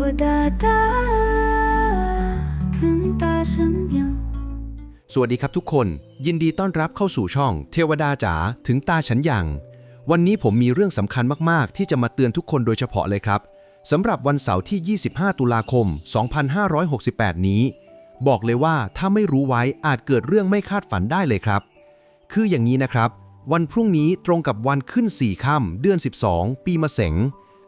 วดาตาถึงตาฉันยังสวัสดีครับทุกคน ยินดีต้อนรับเข้าสู่ช่อง เทวดาจ๋าถึงตาฉันยังวันนี้ผมมีเรื่องสำคัญมาก ๆ ที่จะมาเตือนทุกคนโดยเฉพาะเลยครับสำหรับวันเสาร์ที่ 25 ตุลาคม 2568 นี้ บอกเลยว่าถ้าไม่รู้ไว้อาจเกิดเรื่องไม่คาดฝันได้เลยครับ คืออย่างนี้นะครับ วันพรุ่งนี้ตรงกับวันขึ้น 4 ค่ำเดือน 12 ปีมะเสง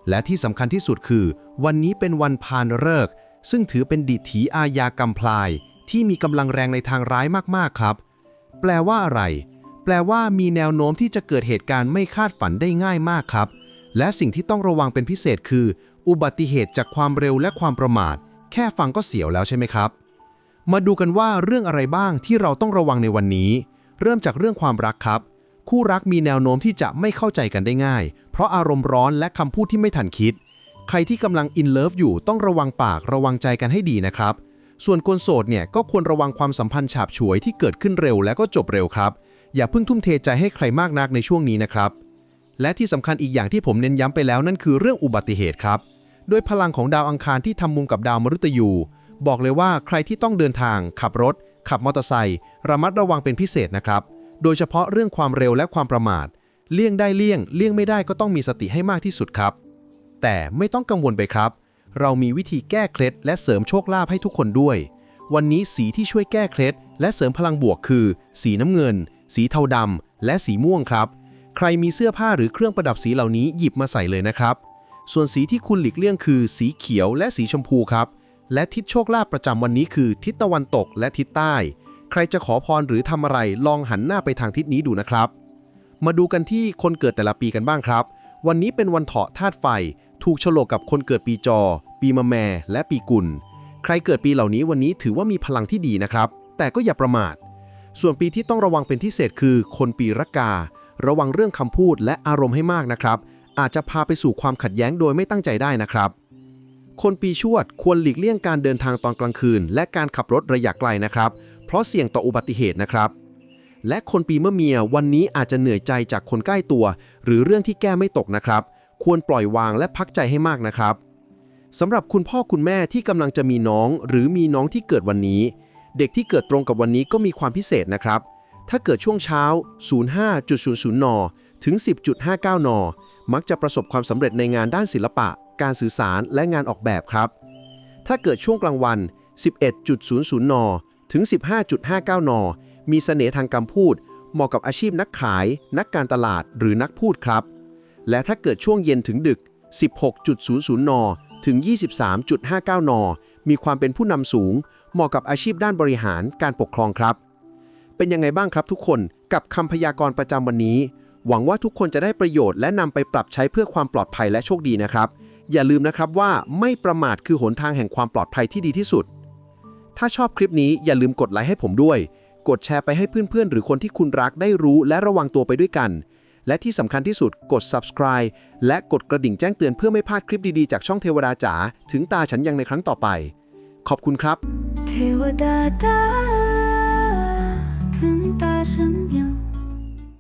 และที่สำคัญที่สุดคือ วันนี้เป็นวันพานฤกษ์ซึ่งถือเป็นดิถีอาญากรรมพลาย ที่มีกำลังแรงในทางร้ายมากๆครับ แปลว่าอะไร แปลว่ามีแนวโน้มที่จะเกิดเหตุการณ์ไม่คาดฝันได้ง่ายมากครับ และสิ่งที่ต้องระวังเป็นพิเศษคือ อุบัติเหตุจากความเร็วและความประมาท แค่ฟังก็เสียวแล้วใช่ไหมครับ มาดูกันว่าเรื่องอะไรบ้างที่เราต้องระวังในวันนี้ เริ่มจากเรื่องความรักครับ คู่รักมีแนวโน้มที่จะไม่เข้าใจกันได้ง่าย เพราะอารมณ์ร้อนและคำพูดที่ไม่ทันคิด ใครที่กำลังอินเลิฟอยู่ต้องระวังปากระวังใจกันให้ดีนะครับ ส่วนคนโสดเนี่ยก็ควรระวังความสัมพันธ์ฉาบฉวยที่เกิดขึ้นเร็วและก็จบเร็วครับ อย่าเพิ่งทุ่มเทใจให้ใครมากนักในช่วงนี้นะครับ และที่สำคัญอีกอย่างที่ผมเน้นย้ำไปแล้วนั่นคือเรื่องอุบัติเหตุครับด้วยพลังของดาวอังคารที่ทำมุมกับดาวมฤตยู บอกเลยว่าใครที่ต้องเดินทาง ขับรถ ขับมอเตอร์ไซค์ระมัดระวังเป็นพิเศษนะครับ โดยเฉพาะเรื่องความเร็วและความประมาท เลี่ยงได้เลี่ยง เลี่ยงไม่ได้ก็ต้องมีสติให้มากที่สุดครับ แต่ไม่ต้องกังวลไปครับ เรามีวิธีแก้เคล็ดและเสริมโชคลาภให้ทุกคนด้วย วันนี้สีที่ช่วยแก้เคล็ดและเสริมพลังบวกคือ สีน้ำเงิน สีเทาดำและสีม่วงครับ ใครมีเสื้อผ้าหรือเครื่องประดับสีเหล่านี้หยิบมาใส่เลยนะครับ ส่วนสีที่คุณหลีกเลี่ยงคือ สีเขียวและสีชมพูครับ และทิศโชคลาภประจำวันนี้คือ ทิศตะวันตกและทิศใต้ ใครจะขอพรหรือทำอะไรลองหันหน้าไปทางทิศนี้ดูนะครับ มาดูกันที่คนเกิดแต่ละปีกันบ้างครับ วันนี้เป็นวันเถาะธาตุไฟ ถูกโฉลกกับคนเกิดปีจอ ปีมะแม่และปีกุล ใครเกิดปีเหล่านี้วันนี้ถือว่ามีพลังที่ดีนะครับ แต่ก็อย่าประมาท ส่วนปีที่ต้องระวังเป็นพิเศษคือ คนปีรากา ระวังเรื่องคำพูดและอารมณ์ให้มากนะครับ อาจจะพาไปสู่ความขัดแย้งโดยไม่ตั้งใจได้นะครับคนปีชวดควรหลีกเลี่ยงการเดินทางตอนกลางคืน และการขับรถระยะไกลนะครับ ราะเสี่ยงต่ออุบัติเหตุนะครับ และคนปีมะเมียวันนี้อาจจะเหนื่อยใจจากคนใกล้ตัว หรือเรื่องที่แก้ไม่ตกนะครับ ควรปล่อยวางและพักใจให้มากนะครับสำหรับคุณพ่อคุณแม่ที่กำลังจะมีน้อง หรือมีน้องที่เกิดวันนี้ เด็กที่เกิดตรงกับวันนี้ก็มีความพิเศษนะครับ ถ้าเกิดช่วงเช้า 05.00 น ถึง 10.59 น มักจะประสบความสำเร็จในงานด้านศิลปะ การสื่อสารและงานออกแบบครับ ถ้าเกิดช่วงกลางวัน 11.00 น ถึง 15.59 น มีเสน่ห์ทางการพูด เหมาะกับอาชีพนักขาย นักการตลาดหรือนักพูดครับ และถ้าเกิดช่วงเย็นถึงดึก 16.00 น ถึง 23.59 น มีความเป็นผู้นำสูง เหมาะกับอาชีพด้านบริหารการปกครองครับ เป็นยังไงบ้างครับทุกคนกับคำพยากรณ์ประจำวันนี้ หวังว่าทุกคนจะได้ประโยชน์และนำไปปรับใช้เพื่อความปลอดภัยและโชคดีนะครับ อย่าลืมนะครับว่าไม่ประมาทคือหนทางแห่งความปลอดภัยที่ดีที่สุด ถ้าชอบคลิปนี้อย่าลืมกดไลค์ให้ผมด้วย กดแชร์ไปให้เพื่อนๆ หรือคนที่คุณรักได้รู้และระวังตัวไปด้วยกัน และที่สำคัญที่สุดกด subscribe และกดกระดิ่งแจ้งเตือนเพื่อไม่พลาดคลิปดีๆ จากช่องเทวดาจ๋าถึงตาฉันยังในครั้งต่อไป ขอบคุณครับ เทวดาตาถึงตาฉันยัง